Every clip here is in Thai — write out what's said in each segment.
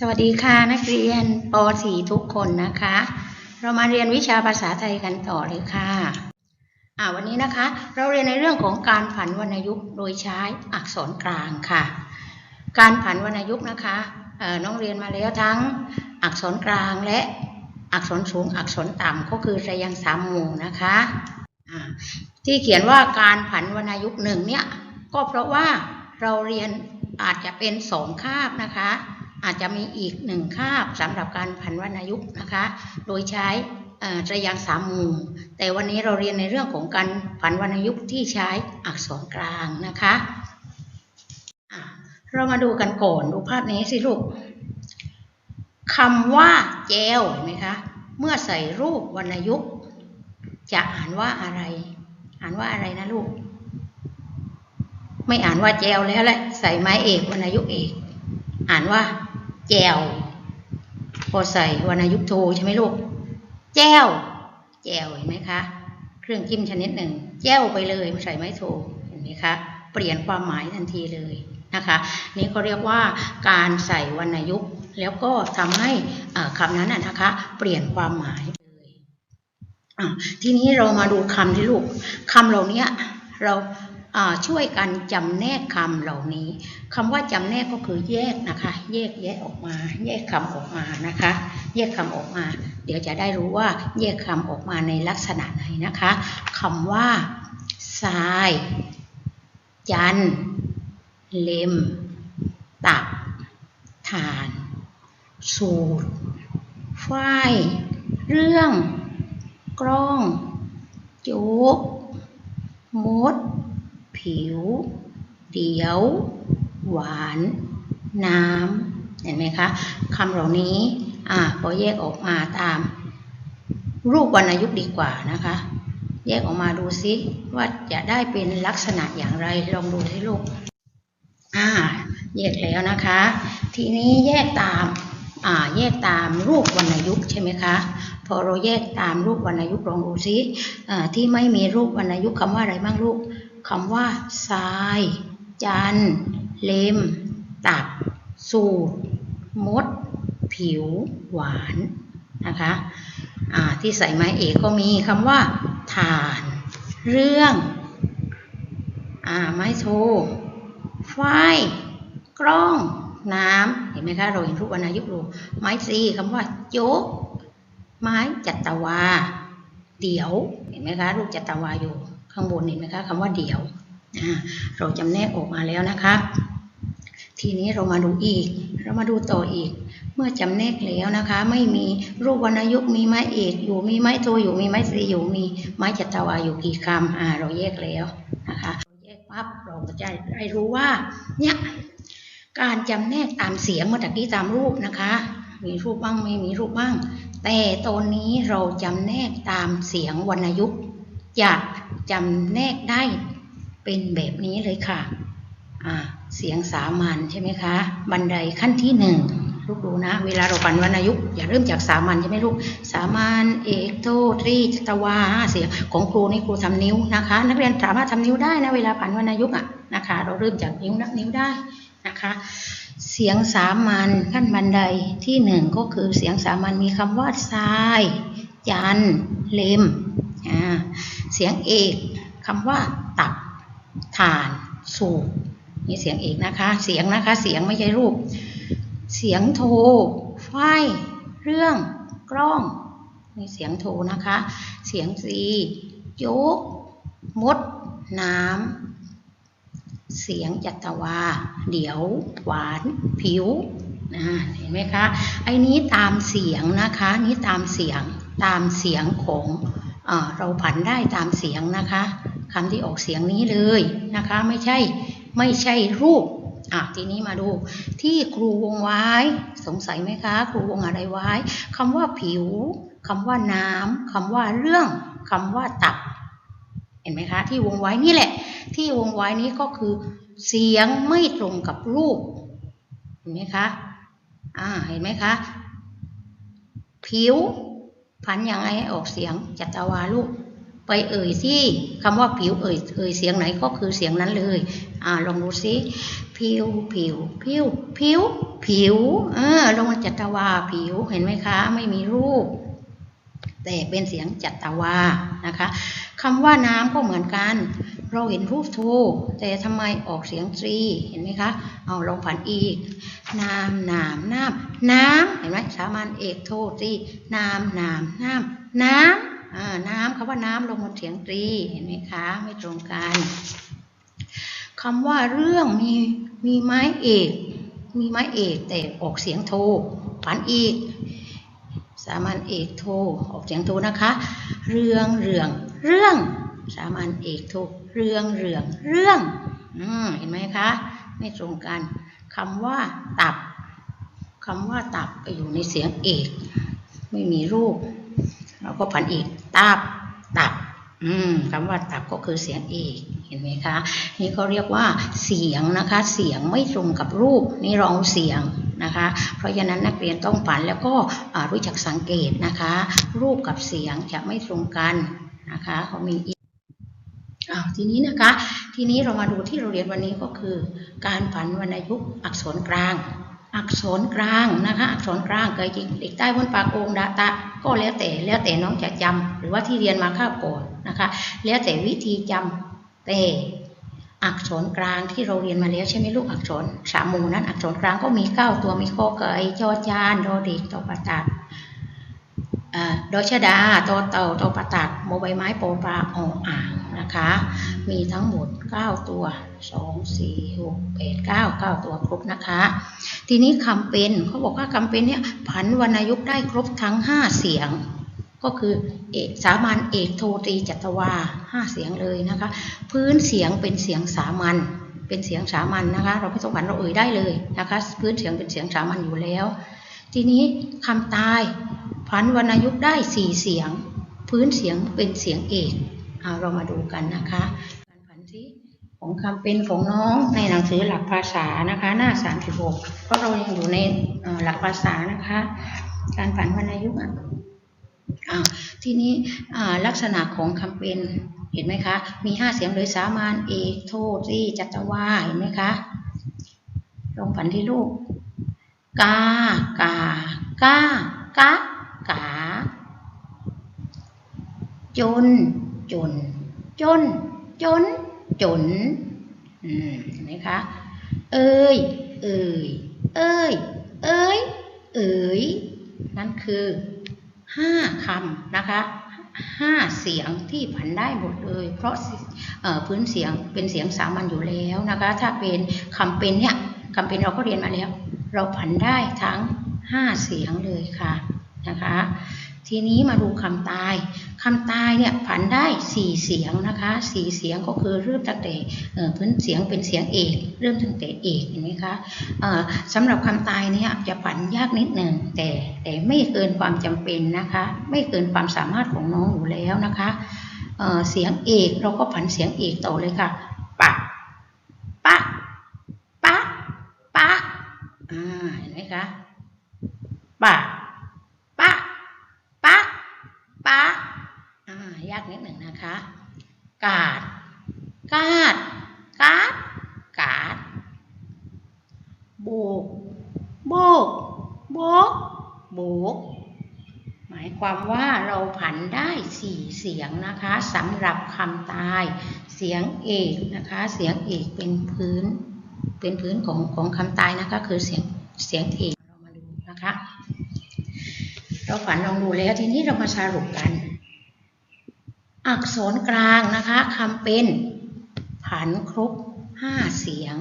สวัสดีค่ะนักเรียนป .4 ทุกคนนะคะ เรามาเรียนวิชาภาษาไทยกันต่อเลยค่ะอ่าวันนี้นะคะ เราเรียนในเรื่องของการผันวรรณยุกต์โดยใช้อักษรกลางค่ะ การผันวรรณยุกต์นะคะน้องเรียนมาแล้วทั้งอักษรกลางและอักษรสูงอักษรต่ำก็คือระยังสามหมู่นะคะที่เขียนว่าการผันวรรณยุกต์หนึ่งเนี่ยก็เพราะว่าเราเรียนอาจจะเป็นสองคาบนะคะ อาจจะมีอีกหนึ่งคาบสำหรับการผันวรรณยุกต์นะคะ โดยใช้เอ่อตรยางสามมู่แต่วันนี้เราเรียนในเรื่องของการผันวรรณยุกต์ที่ใช้อักษรกลางนะคะะเรามาดูกันก่อนดูภาพนี้สิลูกคำว่าแจวเห็นไหมคะ เมื่อใส่รูปวรรณยุกต์จะอ่านว่าอะไร อ่านว่าอะไรนะลูก ไม่อ่านว่าแจวแล้วแหละ ใส่ไม้เอกวรรณยุกต์เอก อ่านว่า แจวพอใส่วรรณยุกโทใช่ไหมลูก แจ้ว แจวเห็นไหมคะ เครื่องจิ้มชนิดหนึ่ง แจ้วไปเลยไม่ใส่ไม้โทเห็นไหมคะ เปลี่ยนความหมายทันทีเลยนะคะ นี่เขาเรียกว่าการใส่วรรณยุกแล้วก็ทำให้อ่าคำนั้นนะคะ เปลี่ยนความหมายเลยทีนี้เรามาดูคำที่ลูกคำเหล่านี้เรา ช่วยกันจำแนกคำเหล่านี้คำว่าจำแนกก็คือแยกนะคะ แยกแยกออกมา แยกคำออกมานะคะ แยกคำออกมา เดี๋ยวจะได้รู้ว่าแยกคำออกมาในลักษณะไหนนะคะคำว่าทราย จัน เล็ม ตับฐาน สูตรฝ้าย เรื่อง กล้องโจ๊กมด ผิว เดียว หวาน น้ำ เห็นไหมคะคำเหล่านี้อ่าพอแยกออกมาตาม รูปวรรณยุกต์ดีกว่านะคะ แยกออกมาดูซิว่าจะได้เป็นลักษณะอย่างไรลองดูสิลูกอ่าแยกแล้วนะคะ ทีนี้แยกตามอ่าแยกตามรูปวรรณยุกต์ใช่ไหมคะพอเราแยกตามรูปวรรณยุกต์ลองดูซิอ่าที่ไม่มีรูปวรรณยุกต์คำว่าอะไรบ้างลูก คำว่าทราย จัน เล็ม ตับ สูตร มด ผิว หวาน นะคะที่ใส่ไม้เอกก็มีคำว่าถ่าน เรื่องอไม้โทฝ้ายกล้อง น้ำเห็นไหมคะ เราเห็นรูปวรรณยุกต์ดูไม้ซีคำว่าโจ๊กไม้จัตวา เดี๋ยว เห็นไหมคะ รูปจัตวาอยู่ ข้างบนเห็นไหมคะคำว่าเดี๋ยวเราจำแนกออกมาแล้วนะคะ ทีนี้เรามาดูอีก เรามาดูต่ออีก เมื่อจำแนกแล้วนะคะ ไม่มีรูปวรรณยุกมีไม้เอกอยู่มีไม้โทอยู่มีไม้สีอยู่มีไม้จัตวาอยู่กี่คำอ่าเราแยกแล้วนะคะแยกปั๊บเราก็จะได้รู้ว่าเนี่ยการจำแนกตามเสียงเมื่อตะกี้ตามรูปนะคะ มีรูปบ้างไม่มีรูปบ้าง แต่ตอนนี้เราจำแนกตามเสียงวรรณยุกต์จะ จำแนกได้เป็นแบบนี้เลยค่ะอ่าเสียงสามัญใช่ไหมคะ บันไดขั้นที่หนึ่งลูกดูนะ เวลาเราปั่นวรรณยุกอย่าเริ่มจากสามัญใช่ไหมลูก สามัญเอกโทตรีจตวาห้าเสียงของครูนี่ครูทำนิ้วนะคะ นักเรียนสามารถทำนิ้วได้นะเวลาปั่นวรรณยุกอะนะคะ เราเริ่มจากนิ้วนับนิ้วได้นะคะ เสียงสามัญขั้นบันไดที่หนึ่งก็คือเสียงสามัญมีคำว่าทรายจัน เลม เสียงเอกคำว่าตับถ่านสูบนี่เสียงเอกนะคะ เสียงนะคะ เสียงไม่ใช่รูป เสียงโทฝ้ายเรื่องกล้องนี่เสียงโทนะคะ เสียงซียกมด น้ำ เสียงจัตวา เดี๋ยว หวาน ผิวนะเห็นไหมคะ ไอ้นี้ตามเสียงนะคะ นี่ตามเสียง ตามเสียงของ เราผันได้ตามเสียงนะคะคำที่ออกเสียงนี้เลยนะคะ ไม่ใช่ไม่ใช่รูปอะทีนี้มาดูที่ครูวงไว้ สงสัยไหมคะ ครูวงอะไรไว้คำว่าผิวคำว่าน้ำคำว่าเรื่องคำว่าตับ เห็นไหมคะ ที่วงไว้นี่แหละ ที่วงไว้นี้ก็คือ เสียงไม่ตรงกับรูป เห็นไหมคะอ่าเห็นไหมคะ ผิว พันยังไงให้ออกเสียงจัตวาลูก ไปเอ่ยที่คำว่าผิวเอ่ยเอ่ยเสียงไหนก็คือเสียงนั้นเลยอ่าลองดูซิผิวผิวผิวผิวผิวเออลงมาจัตวาผิวเห็นไหมคะ ไม่มีรูป แต่เป็นเสียงจัตวานะคะ คำว่าน้ำก็เหมือนกัน เราเห็นรูปโทแต่ทำไมออกเสียงตรี เห็นไหมคะ เอาลองผันอีก น้ำน้ำน้ำน้ำเห็นไหมสามัญเอกโทตรีน้ำน้ำน้ำน้ำน้ำคำว่าน้ำลงบนเสียงตรี เห็นไหมคะ ไม่ตรงกันคำว่าเรื่องมีมีไม้เอก มีไม้เอกแต่ออกเสียงโทผันอีก สามัญเอกโทออกเสียงโทนะคะ เรื่องเรื่อง เรื่องสามัญเอกโทเรื่องเรื่องเรื่องอืมเห็นไหมคะ ไม่ตรงกันคำว่าตับคำว่าตับไปอยู่ในเสียงเอก ไม่มีรูป เราก็ผันเอกตับตับอืมคำว่าตับก็คือเสียงเอกเห็นไหมคะ นี่ก็เรียกว่าเสียงนะคะ เสียงไม่ตรงกับรูปนี่รองเสียงนะคะ เพราะฉะนั้นนักเรียนต้องผันแล้วก็รู้จักสังเกตนะคะ รูปกับเสียงจะไม่ตรงกัน นะคะเขามีอีกอ้าวทีนี้นะคะ ทีนี้เรามาดูที่เราเรียนวันนี้ก็คือ การผันวรรณยุกต์อักษรกลาง อักษรกลางนะคะ อักษรกลางเกิดจริงเด็กใต้บนปากโองดาตะ ก็แล้วแต่แล้วแต่น้องจะจำหรือว่าที่เรียนมาข้าวก่อนนะคะ แล้วแต่วิธีจำแต่อักษรกลางที่เราเรียนมาแล้วใช่ไหมลูกอักษรสามหมู่นั้นอักษรกลางก็มีเก้าตัวมีข้อเกยจอจานดอเด็กตอปะตัดอ่า ดอชดาตเต่าตอปะตัดโมใบไม้โปปลาออ่างนะคะ มีทั้งหมด 9 ตัว 2 4 6 8 9 9 ตัวครบนะคะ ทีนี้คำเป็นเขาบอกว่าคำเป็นเนี่ยผันวรรณยุกต์ได้ครบทั้ง 5 เสียง ก็คือเอกสามัญเอกโทตรีจัตวาห้าเสียงเลยนะคะ พื้นเสียงเป็นเสียงสามัญเป็นเสียงสามัญนะคะ เราไม่ต้องผันเราเอ่ยได้เลยนะคะ พื้นเสียงเป็นเสียงสามัญอยู่แล้ว ทีนี้คำตาย ผันวรรณยุกต์ได้สี่เสียง พื้นเสียงเป็นเสียงเอกเอาเรามาดูกันนะคะการผันที่ของคำเป็นของน้องในหนังสือหลักภาษานะคะ หน้า36เพราะเรายังอยู่ในหลักภาษานะคะ การผันวรรณยุกต์อะทีนี้ลักษณะของคำเป็นเห็นไหมคะ มีห้าเสียงเลยสามัญเอกโทรีจัตวาเห็นไหมคะลองผันที่ลูกกากากากา กา จน จน จน จน จน อืมเห็นไหมคะ เอ้ย เอ้ย เอ้ย เอ้ย เอ้ย นั่นคือห้าคำนะคะห้าเสียงที่ผันได้หมดเลย เพราะเอ่อพื้นเสียงเป็นเสียงสามัญอยู่แล้วนะคะ ถ้าเป็นคำเป็นเนี่ยคำเป็นเราก็เรียนมาแล้ว เราผันได้ทั้งห้าเสียงเลยค่ะ นะคะ ทีนี้มาดูคำตายคำตายเนี่ยผันได้สี่เสียงนะคะสี่เสียงก็คือเริ่มตั้งแต่พื้นเสียงเป็นเสียงเอกเริ่มตั้งแต่เอกเห็นไหมคะสำหรับคำตายเนี่ยจะผันยากนิดหนึ่งแต่แต่ไม่เกินความจำเป็นนะคะ ไม่เกินความสามารถของน้องอยู่แล้วนะคะเเสียงเอกเราก็ผันเสียงเอกต่อเลยค่ะปะปะปะปะอ่าเห็นไหมคะปะปะ ปะ ปะ อ่า ยากนิดหนึ่งนะคะ กาด กาด กาด กาด โบก โบก โบก โบก หมายความว่าเรา ผันได้สี่เสียงนะคะสำหรับคำตายเสียงเอกนะคะเสียงเอกเป็นพื้น เป็นพื้นของของคำตายนะคะคือเสียงเสียงเอกเรามาดูนะคะเราฝันลองดูแล้วทีนี้เรามาสรุปกัน อักษรกลางนะคะคำเป็นผันครบห้าเสียง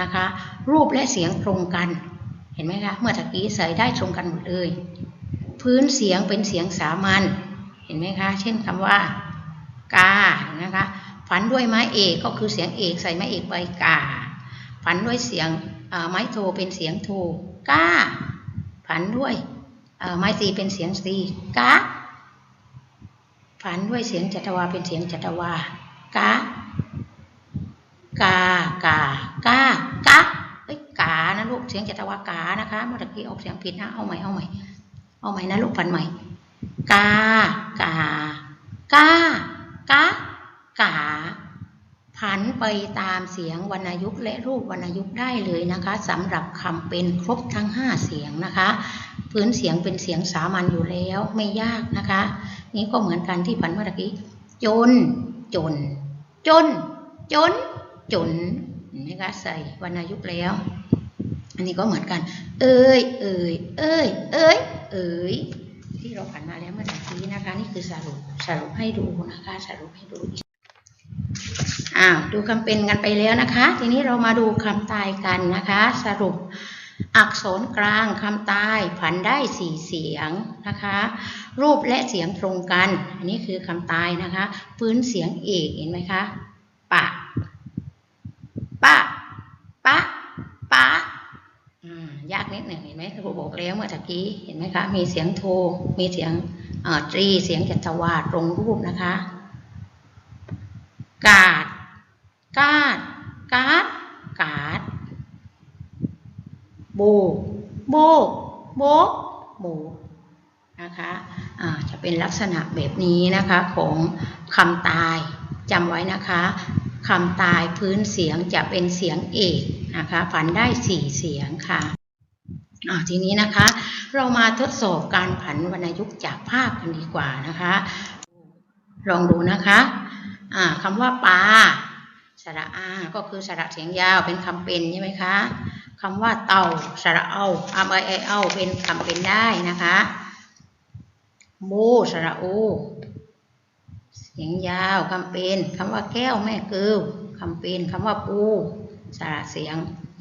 นะคะ รูปและเสียงตรงกันเห็นไหมคะเมื่อตะกี้ใส่ได้ตรงกันหมดเลย พื้นเสียงเป็นเสียงสามัญ เห็นไหมคะ เช่นคำว่ากานะคะผันด้วยไม้เอกก็คือเสียงเอกใส่ไม้เอกไปกาผันด้วยเสียงไม้โทเป็นเสียงโทกาผันด้วยไม้ตีเป็นเสียงตีกะผันด้วยเสียงจัตวาเป็นเสียงจัตวากะกากากากะเอ้ยกานะลูกเสียงจัตวากานะคะเมื่อกี้ออกเสียงผิดนะเอาใหม่เอาใหม่เอาใหม่นะลูกผันใหม่ กากากากกะกาผันไปตามเสียงวรรณยุกต์และรูปวรรณยุกต์ได้เลยนะคะสำหรับคำเป็นครบทั้ง 5 เสียงนะคะ พื้นเสียงเป็นเสียงสามัญอยู่แล้วไม่ยากนะคะ นี่ก็เหมือนกันที่ผันเมื่อกี้จน จน จน จน จนนะคะใส่วรรณยุกต์แล้ว อันนี้ก็เหมือนกัน เอ้ยเอ้ยเอ้ยเอ้ยเอ้ย ที่เราผ่านมาแล้วเมื่อกี้นะคะ นี่คือสรุปสรุปให้ดูนะคะ สรุปให้ดูอ้าวดูคำเป็นกันไปแล้วนะคะ ทีนี้เรามาดูคำตายกันนะคะ สรุปอักษรกลางคำตายผันได้สี่เสียงนะคะ รูปและเสียงตรงกัน อันนี้คือคำตายนะคะ พื้นเสียงเอกเห็นไหมคะปะปะปะปะอืม ยากนิดหนึ่งเห็นไหมครูบอกแล้วเมื่อตะกี้เห็นไหมคะ มีเสียงโทมีเสียงตรีเสียงจัตวาตรงรูปนะคะ กาดกาดกาดกาดโบกโบกโบกโบกนะคะอ่าจะเป็นลักษณะแบบนี้นะคะของคำตายจำไว้นะคะคำตายพื้นเสียงจะเป็นเสียงเอกนะคะ ฝันได้สี่เสียงค่ะ ทีนี้นะคะ เรามาทดสอบการผันวรรณยุกต์จากภาพกันดีกว่านะคะ ลองดูนะคะอ่าคำว่าปลาสระอาก็คือสระเสียงยาวเป็นคำเป็นใช่ไหมคะคำว่าเต่าสระเอาอาไอไอเอาเป็นคำเป็นได้นะคะโมสระโอเสียงยาวคำเป็นคำว่าแก้วแม่เกลือคำเป็นคำว่าปูสระเสียง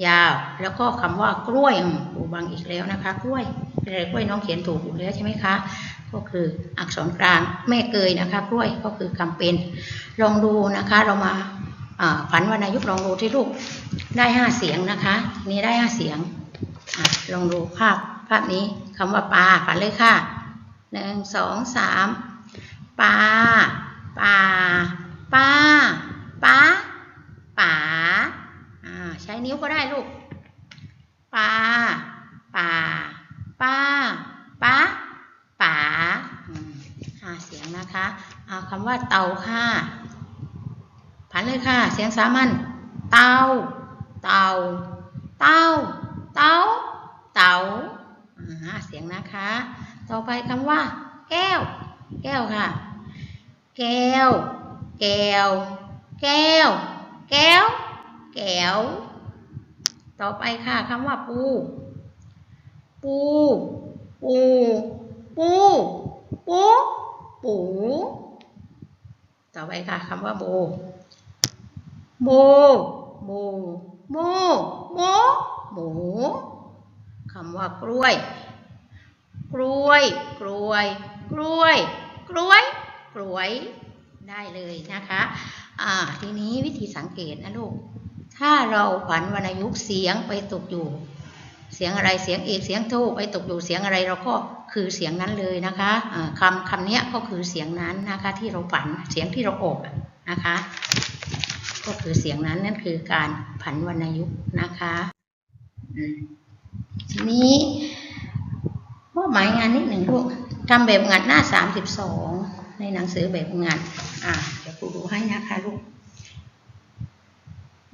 ยาว แล้วก็คำว่ากล้วยอูบังอีกแล้วนะคะ กล้วยอะไรกล้วยน้องเขียนถูกอยู่แล้วใช่ไหมคะ ก็คืออักษรกลางแม่เกยนะคะ กล้วยก็คือคำเป็น ลองดูนะคะเรามาอ่าผันวรรณยุกลองดูที่ลูกได้ห้าเสียงนะคะนี่ได้ห้าเสียงอลองดูภาพภาพนี้คำว่าปลาผันเลยค่ะหนึ่งสองสามปลาปลาปลาปลาป่า ใช้นิ้วก็ได้ลูกปาป่าป้าป้าป๋าห้าเสียงนะคะเอาคำว่าเตาค่ะผันเลยค่ะ เสียงสามัญเตาเตาเตาเตาเตาอ่าเสียงนะคะ ต่อไปคำว่า แก้ว แก้วค่ะ แก้ว แก้ว แก้ว แก้ว แก้ว ต่อไปค่ะคำว่าปู ปู ปู ปู ปู ปู ต่อไปค่ะคำว่าโบ โบ โบโบโบหมู คำว่ากล้วย กล้วย กล้วย กล้วย กล้วย กล้วย ได้เลยนะคะ อ่า ทีนี้วิธีสังเกตนะลูก ถ้าเราผันวรรณยุกต์เสียงไปตกอยู่ เสียงอะไรเสียงเอกเสียงโทไปตกอยู่เสียงอะไรเราก็คือเสียงนั้นเลยนะคะคำคำนี้ก็คือเสียงนั้นนะคะที่เราผันเสียงที่เราออกนะคะ ก็คือเสียงนั้นนั่นคือการผันวรรณยุกต์นะคะทีนี้มอบหมายงานนิดหนึ่งลูกทำแบบงานหน้าสามสิบสองในหนังสือแบบงาน อ่าเดี๋ยวครูดูให้นะคะลูก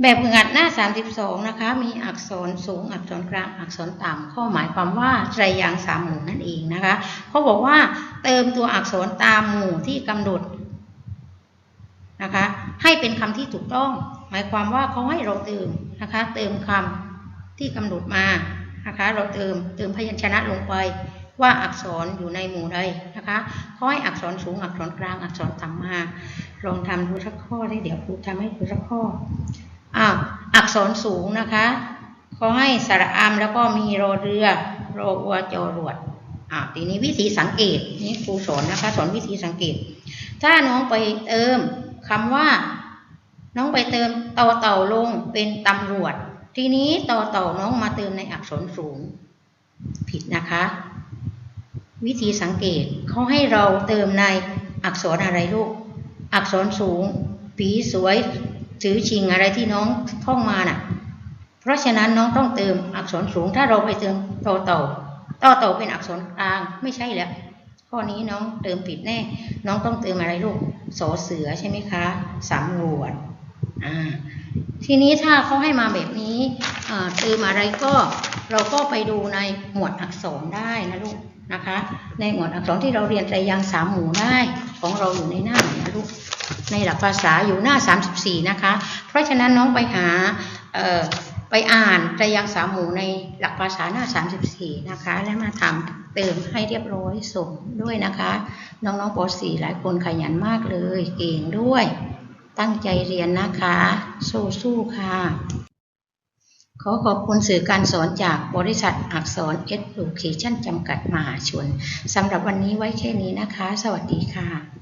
แบบฝึกหัดหน้า 32 นะคะ มีอักษรสูงอักษรกลางอักษรต่ำข้อหมายความว่าไตรยางสามหมู่นั่นเองนะคะเขาบอกว่าเติมตัวอักษรตามหมู่ที่กำหนดนะคะให้เป็นคำที่ถูกต้อง หมายความว่าเขาให้เราเติมนะคะเติมคำที่กำหนดมานะคะเราเติมเติมพยัญชนะลงไปว่าอักษรอยู่ในหมู่ใดนะคะเขาให้อักษรสูงอักษรกลางอักษรต่ำมา ลองทำดูสักข้อได้เดี๋ยวครูทำให้ดูสักข้อ อ่าอักษรสูงนะคะเขาให้สระอามแล้วก็มีรอเรือรออัวจอรวดอ่าทีนี้วิธีสังเกตนี่ครูสอนนะคะ สอนวิธีสังเกต ถ้าน้องไปเติมคำว่า น้องไปเติมต่อเต่าลงเป็นตำรวจ ทีนี้ต่อเต่าน้องมาเติมในอักษรสูง ผิดนะคะ วิธีสังเกตเขาให้เราเติมในอักษรอะไรลูก อักษรสูง ผีสวย ถือชิงอะไรที่น้องท่องมาน่ะ เพราะฉะนั้นน้องต้องเติมอักษรสูง ถ้าเราไปเติมตอเต่าต่อเต่าเป็นอักษรกลางไม่ใช่แล้วข้อนี้น้องเติมผิดแน่ น้องต้องเติมอะไรลูกสอเสือใช่ไหมคะสำรวจอ่าทีนี้ถ้าเขาให้มาแบบนี้เติมอะไรก็เราก็ไปดูในหมวดอักษรได้นะลูกนะคะ ในหมวดอักษรที่เราเรียนไตรยังสามหมู่ได้ ของเราอยู่ในหน้าไหนนะลูก ในหลักภาษาอยู่หน้า 34 นะคะ เพราะฉะนั้นน้องไปหาไปอ่านไตรยังสามหมู่ในหลักภาษาหน้า 34 นะคะ และมาทำเติมให้เรียบร้อยส่งด้วยนะคะ น้องๆป .4 หลายคนขยันมากเลย เก่งด้วย ตั้งใจเรียนนะคะ สู้ๆค่ะ ขอขอบคุณสื่อการสอนจากบริษัทอักษร Education จำกัดมหาชนสำหรับวันนี้ไว้แค่นี้นะคะ สวัสดีค่ะ